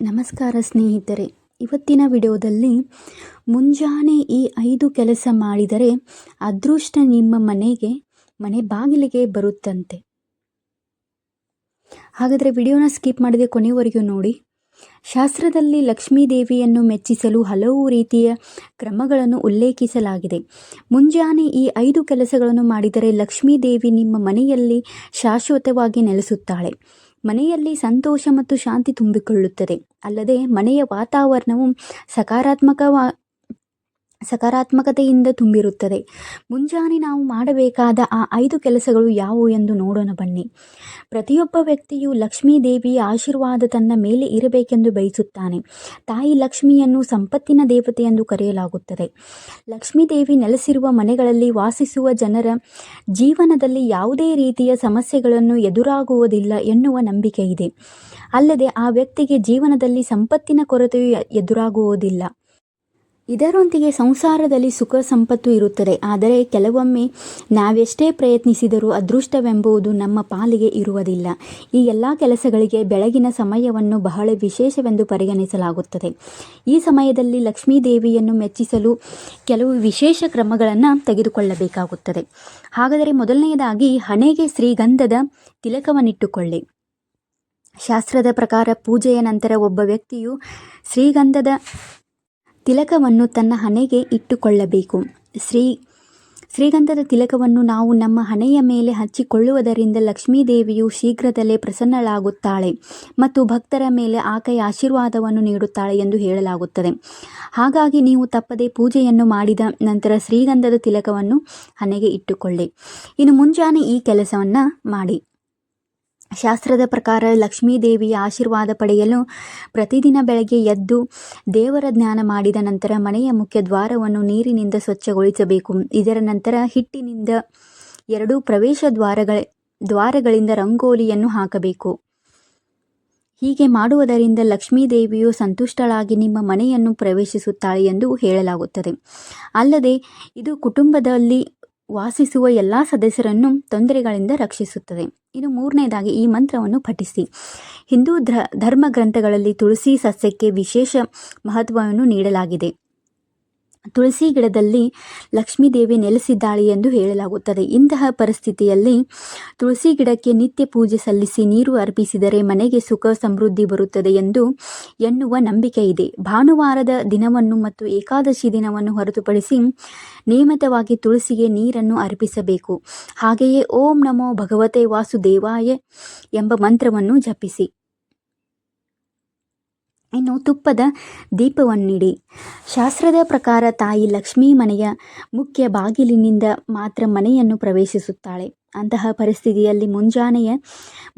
ನಮಸ್ಕಾರ ಸ್ನೇಹಿತರೆ, ಇವತ್ತಿನ ವಿಡಿಯೋದಲ್ಲಿ ಮುಂಜಾನೆ ಈ ಐದು ಕೆಲಸ ಮಾಡಿದರೆ ಅದೃಷ್ಟ ನಿಮ್ಮ ಮನೆಗೆ, ಮನೆ ಬಾಗಿಲಿಗೆ ಬರುತ್ತಂತೆ. ಹಾಗಾದರೆ ವಿಡಿಯೋನ ಸ್ಕಿಪ್ ಮಾಡದೆ ಕೊನೆಯವರೆಗೂ ನೋಡಿ. ಶಾಸ್ತ್ರದಲ್ಲಿ ಲಕ್ಷ್ಮೀ ದೇವಿಯನ್ನು ಮೆಚ್ಚಿಸಲು ಹಲವು ರೀತಿಯ ಕ್ರಮಗಳನ್ನು ಉಲ್ಲೇಖಿಸಲಾಗಿದೆ. ಮುಂಜಾನೆ ಈ ಐದು ಕೆಲಸಗಳನ್ನು ಮಾಡಿದರೆ ಲಕ್ಷ್ಮೀ ದೇವಿ ನಿಮ್ಮ ಮನೆಯಲ್ಲಿ ಶಾಶ್ವತವಾಗಿ ನೆಲೆಸುತ್ತಾಳೆ. ಮನೆಯಲ್ಲಿ ಸಂತೋಷ ಮತ್ತು ಶಾಂತಿ ತುಂಬಿಕೊಳ್ಳುತ್ತದೆ. ಅಲ್ಲದೆ ಮನೆಯ ವಾತಾವರಣವು ಸಕಾರಾತ್ಮಕವಾ ಸಕಾರಾತ್ಮಕತೆಯಿಂದ ತುಂಬಿರುತ್ತದೆ. ಮುಂಜಾನೆ ನಾವು ಮಾಡಬೇಕಾದ ಆ ಐದು ಕೆಲಸಗಳು ಯಾವುವು ಎಂದು ನೋಡೋಣ ಬನ್ನಿ. ಪ್ರತಿಯೊಬ್ಬ ವ್ಯಕ್ತಿಯು ಲಕ್ಷ್ಮೀ ದೇವಿಯ ಆಶೀರ್ವಾದ ತನ್ನ ಮೇಲೆ ಇರಬೇಕೆಂದು ಬಯಸುತ್ತಾನೆ. ತಾಯಿ ಲಕ್ಷ್ಮಿಯನ್ನು ಸಂಪತ್ತಿನ ದೇವತೆ ಎಂದು ಕರೆಯಲಾಗುತ್ತದೆ. ಲಕ್ಷ್ಮೀ ದೇವಿ ನೆಲೆಸಿರುವ ಮನೆಗಳಲ್ಲಿ ವಾಸಿಸುವ ಜನರ ಜೀವನದಲ್ಲಿ ಯಾವುದೇ ರೀತಿಯ ಸಮಸ್ಯೆಗಳನ್ನು ಎದುರಾಗುವುದಿಲ್ಲ ಎನ್ನುವ ನಂಬಿಕೆ ಇದೆ ಅಲ್ಲದೆ ಆ ವ್ಯಕ್ತಿಗೆ ಜೀವನದಲ್ಲಿ ಸಂಪತ್ತಿನ ಕೊರತೆಯು ಎದುರಾಗುವುದಿಲ್ಲ. ಇದರೊಂದಿಗೆ ಸಂಸಾರದಲ್ಲಿ ಸುಖ ಸಂಪತ್ತು ಇರುತ್ತದೆ. ಆದರೆ ಕೆಲವೊಮ್ಮೆ ನಾವೆಷ್ಟೇ ಪ್ರಯತ್ನಿಸಿದರೂ ಅದೃಷ್ಟವೆಂಬುದು ನಮ್ಮ ಪಾಲಿಗೆ ಇರುವುದಿಲ್ಲ. ಈ ಎಲ್ಲ ಕೆಲಸಗಳಿಗೆ ಬೆಳಗಿನ ಸಮಯವನ್ನು ಬಹಳ ವಿಶೇಷವೆಂದು ಪರಿಗಣಿಸಲಾಗುತ್ತದೆ. ಈ ಸಮಯದಲ್ಲಿ ಲಕ್ಷ್ಮೀ ದೇವಿಯನ್ನು ಮೆಚ್ಚಿಸಲು ಕೆಲವು ವಿಶೇಷ ಕ್ರಮಗಳನ್ನು ತೆಗೆದುಕೊಳ್ಳಬೇಕಾಗುತ್ತದೆ. ಹಾಗಾದರೆ ಮೊದಲನೆಯದಾಗಿ ಹಣೆಗೆ ಶ್ರೀಗಂಧದ ತಿಲಕವನ್ನಿಟ್ಟುಕೊಳ್ಳಿ. ಶಾಸ್ತ್ರದ ಪ್ರಕಾರ ಪೂಜೆಯ ನಂತರ ಒಬ್ಬ ವ್ಯಕ್ತಿಯು ಶ್ರೀಗಂಧದ ತಿಲಕವನ್ನು ತನ್ನ ಹಣೆಗೆ ಇಟ್ಟುಕೊಳ್ಳಬೇಕು. ಶ್ರೀ, ಶ್ರೀಗಂಧದ ತಿಲಕವನ್ನು ನಾವು ನಮ್ಮ ಹಣೆಯ ಮೇಲೆ ಹಚ್ಚಿಕೊಳ್ಳುವುದರಿಂದ ಲಕ್ಷ್ಮೀದೇವಿಯು ಶೀಘ್ರದಲ್ಲೇ ಪ್ರಸನ್ನಳಾಗುತ್ತಾಳೆ ಮತ್ತು ಭಕ್ತರ ಮೇಲೆ ಆಕೆಯ ಆಶೀರ್ವಾದವನ್ನು ನೀಡುತ್ತಾಳೆ ಎಂದು ಹೇಳಲಾಗುತ್ತದೆ. ಹಾಗಾಗಿ ನೀವು ತಪ್ಪದೆ ಪೂಜೆಯನ್ನು ಮಾಡಿದ ನಂತರ ಶ್ರೀಗಂಧದ ತಿಲಕವನ್ನು ಹಣೆಗೆ ಇಟ್ಟುಕೊಳ್ಳಿ. ಇನ್ನು ಮುಂಜಾನೆ ಈ ಕೆಲಸವನ್ನು ಮಾಡಿ. ಶಾಸ್ತ್ರದ ಪ್ರಕಾರ ಲಕ್ಷ್ಮೀ ದೇವಿಯ ಆಶೀರ್ವಾದ ಪಡೆಯಲು ಪ್ರತಿದಿನ ಬೆಳಗ್ಗೆ ಎದ್ದು ದೇವರ ಜ್ಞಾನ ಮಾಡಿದ ನಂತರ ಮನೆಯ ಮುಖ್ಯ ದ್ವಾರವನ್ನು ನೀರಿನಿಂದ ಸ್ವಚ್ಛಗೊಳಿಸಬೇಕು. ಇದರ ನಂತರ ಹಿಟ್ಟಿನಿಂದ ಎರಡೂ ಪ್ರವೇಶ ದ್ವಾರಗಳ, ದ್ವಾರಗಳಿಂದ ರಂಗೋಲಿಯನ್ನು ಹಾಕಬೇಕು. ಹೀಗೆ ಮಾಡುವುದರಿಂದ ಲಕ್ಷ್ಮೀ ದೇವಿಯು ಸಂತುಷ್ಟಳಾಗಿ ನಿಮ್ಮ ಮನೆಯನ್ನು ಪ್ರವೇಶಿಸುತ್ತಾಳೆ ಎಂದು ಹೇಳಲಾಗುತ್ತದೆ. ಅಲ್ಲದೆ ಇದು ಕುಟುಂಬದಲ್ಲಿ ವಾಸಿಸುವ ಎಲ್ಲ ಸದಸ್ಯರನ್ನು ತೊಂದರೆಗಳಿಂದ ರಕ್ಷಿಸುತ್ತದೆ. ಇನ್ನು ಮೂರನೇದಾಗಿ ಈ ಮಂತ್ರವನ್ನು ಪಠಿಸಿ. ಹಿಂದೂ ಧರ್ಮ ಗ್ರಂಥಗಳಲ್ಲಿ ತುಳಸಿ ಸಸ್ಯಕ್ಕೆ ವಿಶೇಷ ಮಹತ್ವವನ್ನು ನೀಡಲಾಗಿದೆ. ತುಳಸಿ ಗಿಡದಲ್ಲಿ ಲಕ್ಷ್ಮೀದೇವಿ ನೆಲೆಸಿದ್ದಾಳೆ ಎಂದು ಹೇಳಲಾಗುತ್ತದೆ. ಇಂತಹ ಪರಿಸ್ಥಿತಿಯಲ್ಲಿ ತುಳಸಿ ಗಿಡಕ್ಕೆ ನಿತ್ಯ ಪೂಜೆ ಸಲ್ಲಿಸಿ ನೀರು ಅರ್ಪಿಸಿದರೆ ಮನೆಗೆ ಸುಖ ಸಮೃದ್ಧಿ ಬರುತ್ತದೆ ಎಂದು ಎನ್ನುವ ನಂಬಿಕೆ ಇದೆ. ಭಾನುವಾರದ ದಿನವನ್ನು ಮತ್ತು ಏಕಾದಶಿ ದಿನವನ್ನು ಹೊರತುಪಡಿಸಿ ನಿಯಮಿತವಾಗಿ ತುಳಸಿಗೆ ನೀರನ್ನು ಅರ್ಪಿಸಬೇಕು. ಹಾಗೆಯೇ ಓಂ ನಮೋ ಭಗವತೆ ವಾಸುದೇವಾಯ ಎಂಬ ಮಂತ್ರವನ್ನು ಜಪಿಸಿ. ಇನ್ನು ತುಪ್ಪದ ದೀಪವನ್ನಿಡಿ. ಶಾಸ್ತ್ರದ ಪ್ರಕಾರ ತಾಯಿ ಲಕ್ಷ್ಮೀ ಮನೆಯ ಮುಖ್ಯ ಬಾಗಿಲಿನಿಂದ ಮಾತ್ರ ಮನೆಯನ್ನು ಪ್ರವೇಶಿಸುತ್ತಾಳೆ. ಅಂತಹ ಪರಿಸ್ಥಿತಿಯಲ್ಲಿ ಮುಂಜಾನೆಯ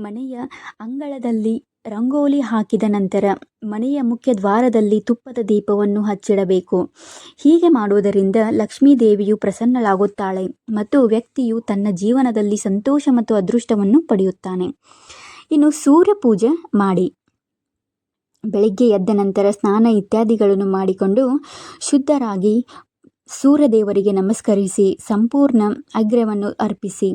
ಮನೆಯ ಅಂಗಳದಲ್ಲಿ ರಂಗೋಲಿ ಹಾಕಿದ ನಂತರ ಮನೆಯ ಮುಖ್ಯ ದ್ವಾರದಲ್ಲಿ ತುಪ್ಪದ ದೀಪವನ್ನು ಹಚ್ಚಿಡಬೇಕು. ಹೀಗೆ ಮಾಡುವುದರಿಂದ ಲಕ್ಷ್ಮೀ ದೇವಿಯು ಪ್ರಸನ್ನಳಾಗುತ್ತಾಳೆ ಮತ್ತು ವ್ಯಕ್ತಿಯು ತನ್ನ ಜೀವನದಲ್ಲಿ ಸಂತೋಷ ಮತ್ತು ಅದೃಷ್ಟವನ್ನು ಪಡೆಯುತ್ತಾನೆ. ಇನ್ನು ಸೂರ್ಯ ಪೂಜೆ ಮಾಡಿ. ಬೆಳಿಗ್ಗೆ ಎದ್ದ ನಂತರ ಸ್ನಾನ ಇತ್ಯಾದಿಗಳನ್ನು ಮಾಡಿಕೊಂಡು ಶುದ್ಧರಾಗಿ ಸೂರ್ಯದೇವರಿಗೆ ನಮಸ್ಕರಿಸಿ ಸಂಪೂರ್ಣ ಅಗ್ರವನ್ನು ಅರ್ಪಿಸಿ.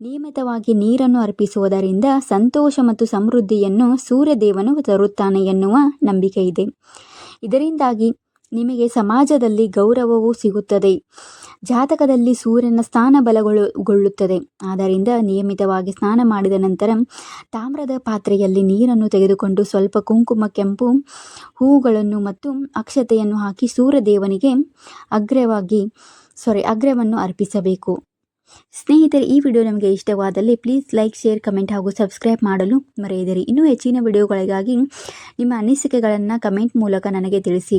ನಿಯಮಿತವಾಗಿ ನೀರನ್ನು ಅರ್ಪಿಸುವುದರಿಂದ ಸಂತೋಷ ಮತ್ತು ಸಮೃದ್ಧಿಯನ್ನು ಸೂರ್ಯದೇವನು ತರುತ್ತಾನೆ ಎನ್ನುವ ನಂಬಿಕೆ ಇದೆ ಇದರಿಂದಾಗಿ ನಿಮಗೆ ಸಮಾಜದಲ್ಲಿ ಗೌರವವೂ ಸಿಗುತ್ತದೆ. ಜಾತಕದಲ್ಲಿ ಸೂರ್ಯನ ಸ್ಥಾನ ಬಲಗೊಳ್ಳುತ್ತದೆ. ಆದ್ದರಿಂದ ನಿಯಮಿತವಾಗಿ ಸ್ನಾನ ಮಾಡಿದ ನಂತರ ತಾಮ್ರದ ಪಾತ್ರೆಯಲ್ಲಿ ನೀರನ್ನು ತೆಗೆದುಕೊಂಡು ಸ್ವಲ್ಪ ಕುಂಕುಮ, ಕೆಂಪು ಹೂವುಗಳನ್ನು ಮತ್ತು ಅಕ್ಷತೆಯನ್ನು ಹಾಕಿ ಸೂರ್ಯದೇವನಿಗೆ ಅಗ್ರವಾಗಿ ಸಾರಿ ಅಗ್ರವನ್ನು ಅರ್ಪಿಸಬೇಕು. ಸ್ನೇಹಿತರೆ, ಈ ವಿಡಿಯೋ ನಮಗೆ ಇಷ್ಟವಾದಲ್ಲಿ ಪ್ಲೀಸ್ ಲೈಕ್ ಶೇರ್ ಕಮೆಂಟ್ ಹಾಗೂ ಸಬ್ಸ್ಕ್ರೈಬ್ ಮಾಡಲು ಮರೆಯದಿರಿ. ಇನ್ನೂ ಹೆಚ್ಚಿನ ವಿಡಿಯೋಗಳಿಗಾಗಿ ನಿಮ್ಮ ಅನಿಸಿಕೆಗಳನ್ನು ಕಮೆಂಟ್ ಮೂಲಕ ನನಗೆ ತಿಳಿಸಿ.